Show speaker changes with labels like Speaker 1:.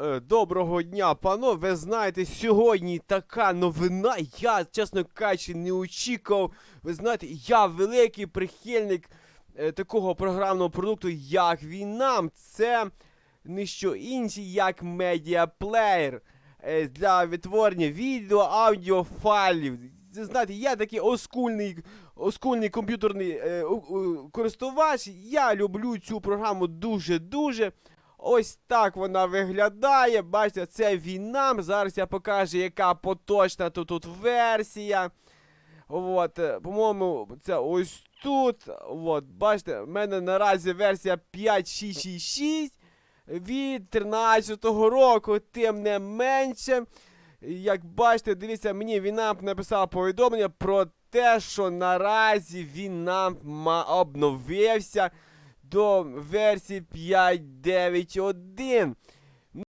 Speaker 1: Е, Доброго дня, пано. Ви знаєте, сьогодні така новина. Я, чесно кажучи, не очікував. Ви знаєте, я великий прихильник е, такого програмного продукту, як Вінам. Це не що інше, як медіаплеєр е, для відтворення відео, аудіо, файлів. Знаєте, я такий оскульний, оскульний комп'ютерний е, користувач. Я люблю цю програму дуже-дуже. Ось так вона виглядає. Бачите, це Вінам. Зараз я покажу, яка поточна тут, тут версія. От, е, по-моєму, це ось тут. От, бачите, в мене наразі версія 5.6.6 від 13-го року, тим не менше. Як бачите, дивіться, мені Вінамп написав повідомлення про те, що наразі Вінамп ма- обновився до версії 5.9.1.